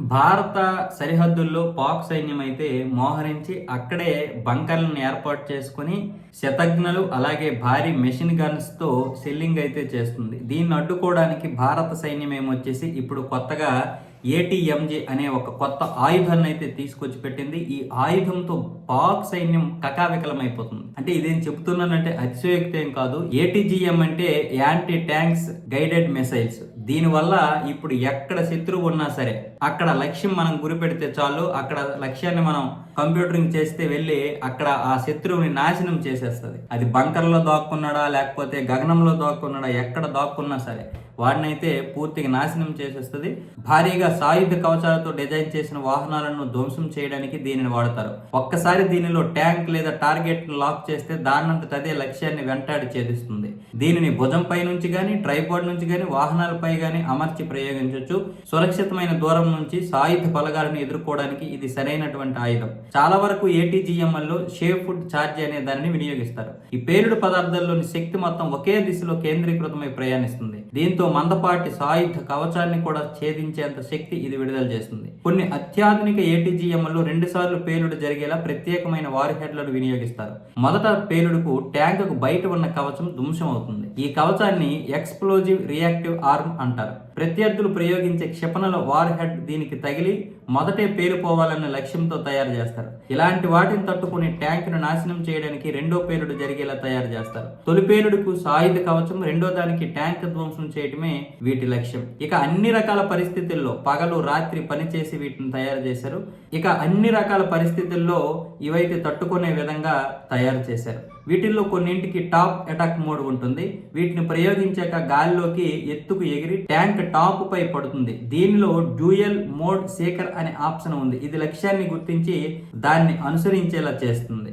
భారత సరిహద్దుల్లో పాక్ సైన్యం అయితే మోహరించి అక్కడే బంకర్లను ఏర్పాటు చేసుకుని శతజ్ఞలు అలాగే భారీ మెషిన్ గన్స్తో సెల్లింగ్ అయితే చేస్తుంది. దీన్ని అడ్డుకోవడానికి భారత సైన్యం ఏమొచ్చేసి ఇప్పుడు కొత్తగా ఏటీఎంజే అనే ఒక కొత్త ఆయుధాన్ని అయితే తీసుకొచ్చి పెట్టింది. ఈ ఆయుధంతో పాక్ సైన్యం కకావికలమైపోతుంది. అంటే ఇదేం చెప్తున్నానంటే అతిశయోక్తి ఏం కాదు. ఏటీజీఎం అంటే యాంటీ ట్యాంక్స్ గైడెడ్ మిసైల్స్. దీనివల్ల ఇప్పుడు ఎక్కడ శత్రువు ఉన్నా సరే అక్కడ లక్ష్యం మనం గురిపెడితే చాలు. అక్కడ లక్ష్యాన్ని మనం కంప్యూటరింగ్ చేస్తే వెళ్ళి అక్కడ ఆ శత్రువుని నాశనం చేసేస్తుంది. అది బంకర్లో దాక్కున్నాడా లేకపోతే గగనంలో దాక్కున్నాడా ఎక్కడ దాక్కున్నా సరే వాడినైతే పూర్తిగా నాశనం చేసేస్తుంది. భారీగా సాయుధ కవచాలతో డిజైన్ చేసిన వాహనాలను ధ్వంసం చేయడానికి దీనిని వాడతారు. ఒక్కసారి దీనిలో ట్యాంక్ లేదా టార్గెట్ లాక్ చేస్తే దానంతట అదే లక్ష్యాన్ని వెంటాడి ఛేదిస్తుంది. దీనిని భుజంపై నుంచి గాని ట్రైపాడ్ నుంచి గాని వాహనాలపై గాని అమర్చి ప్రయోగించవచ్చు సురక్షితమైన దూరం నుంచి సాయుధ బలగాలను ఎదుర్కోవడానికి ఇది సరైనటువంటి ఆయుధం. చాలా వరకు ATGML లో షేప్ ఫుడ్ ఛార్జ్ అనే దానిని వినియోగిస్తారు. ఈ పేలుడు పదార్థాల్లోని శక్తి మొత్తం ఒకే దిశలో కేంద్రీకృతమై ప్రయాణిస్తుంది. దీంతో మందపాటి సాయుధ కవచాన్ని కూడా ఛేదించేంత శక్తి ఇది విడుదల చేస్తుంది. కొన్ని అత్యాధునిక ఏటీజీఎంలు రెండు సార్లు పేలుడు జరిగేలా ప్రత్యేకమైన వార్ హెడ్లను వినియోగిస్తారు. మొదట పేలుడుకు ట్యాంకుకు బయట ఉన్న కవచం ధ్వంసం అవుతుంది ఈ కవచాన్ని ఎక్స్ప్లోజివ్ రియాక్టివ్ ఆర్మ్ అంటారు. ప్రత్యర్థులు ప్రయోగించే క్షిపణుల వార్ హెడ్ దీనికి తగిలి మొదటే పేలిపోవాలన్న లక్ష్యంతో తయారు చేస్తారు. ఇలాంటి వాటిని తట్టుకుని ట్యాంకును నాశనం చేయడానికి రెండో పేలుడు జరిగేలా తయారు చేస్తారు. తొలి పేలుడుకు సాయుధ కవచం రెండో దానికి ట్యాంక్ ధ్వంసం చేయటమే వీటి లక్ష్యం. ఇక అన్ని రకాల పరిస్థితుల్లో పగలు రాత్రి పనిచేసి వీటిని తయారు చేశారు. ఇక అన్ని రకాల పరిస్థితుల్లో ఇవైతే తట్టుకునే విధంగా తయారు చేశారు. వీటిల్లో కొన్నింటికి టాప్ అటాక్ మోడ్ ఉంటుంది. వీటిని ప్రయోగించాక గాలిలోకి ఎత్తుకు ఎగిరి ట్యాంక్ టాప్ పై పడుతుంది. దీనిలో డ్యూయల్ మోడ్ సేకర్ అనే ఆప్షన్ ఉంది. ఇది లక్ష్యాన్ని గుర్తించి దాన్ని అనుసరించేలా చేస్తుంది.